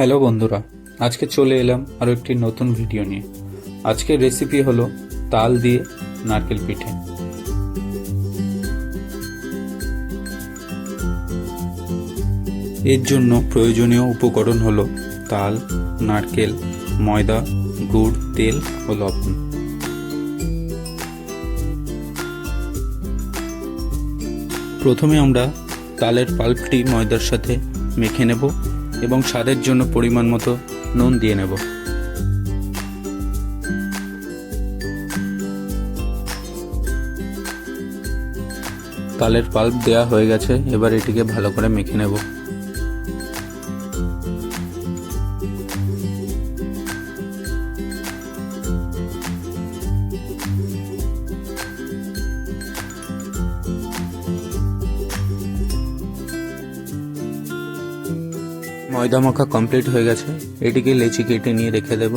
Hello বন্ধুরা, আজকে চলে এলাম আরও একটি নতুন ভিডিও নিয়ে। আজকের রেসিপি হলো তাল দিয়ে নারকেল পিঠে। এর জন্য প্রয়োজনীয় উপকরণ হলো তাল, নারকেল, ময়দা, গুড়, তেল ও লবণ। প্রথমে আমরা তালের পাল্পটি ময়দার সাথে মেখে নেব। এবং স্বাদের জন্য পরিমাণ মতো নুন দিয়ে নেব। তালের পাল্প দেওয়া হয়ে গেছে, এবার এটিকে ভালো করে মেখে নেব। ময়দা মাখা কমপ্লিট হয়ে গেছে। এটিকে লেচি কেটে নিয়ে রেখে দেব।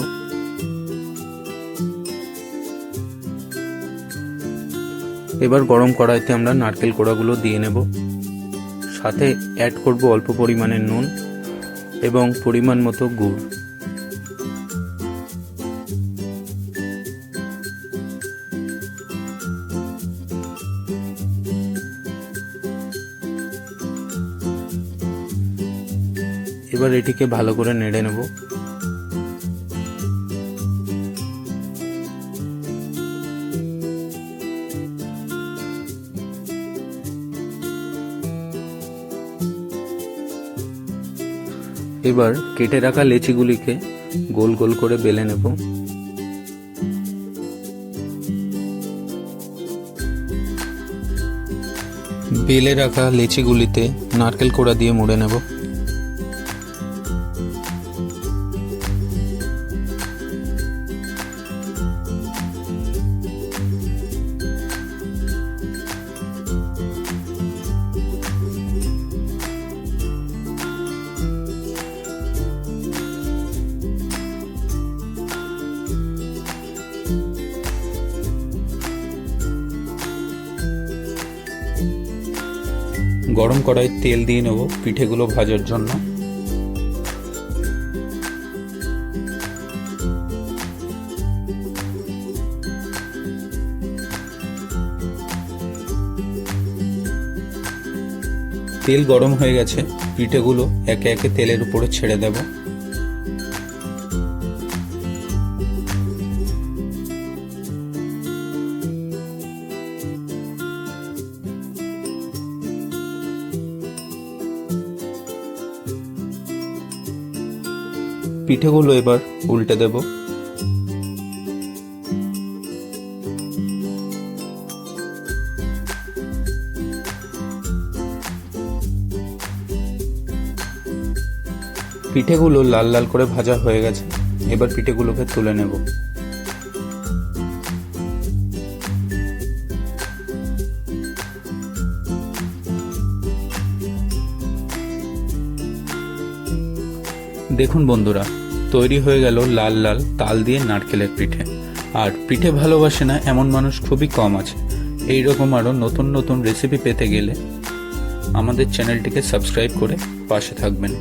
এবার গরম কড়াইতে আমরা নারকেল কোড়াগুলো দিয়ে নেব। সাথে অ্যাড করব অল্প পরিমাণে নুন এবং পরিমাণ মতো গুড়। এবার এটিকে ভালো করে নেড়ে নেব। এবার কেটে রাখা লেচিগুলিকে গোল গোল করে বেলে নেব। বেলে রাখা লেচিগুলিতে নারকেল কোড়া দিয়ে মুড়ে নেব। গরম কড়াই তেল দিয়ে নেব পিঠেগুলো ভাজার জন্য। তেল গরম হয়ে গেছে, পিঠেগুলো একে একে তেলের উপরে ছেড়ে দেব। পিঠেগুলো এবার উল্টে দেব। পিঠেগুলো লাল লাল করে ভাজা হয়ে গেছে। এবার পিঠেগুলোকে তুলে নেব। দেখুন বন্ধুরা, তৈরি হয়ে গেল লাল লাল তাল দিয়ে নারকেলের পিঠে। আর পিঠে ভালোবাসে না এমন মানুষ খুবই কম আছে। এই রকম আরও নতুন নতুন রেসিপি পেতে গেলে আমাদের চ্যানেলটিকে সাবস্ক্রাইব করে পাশে থাকবেন।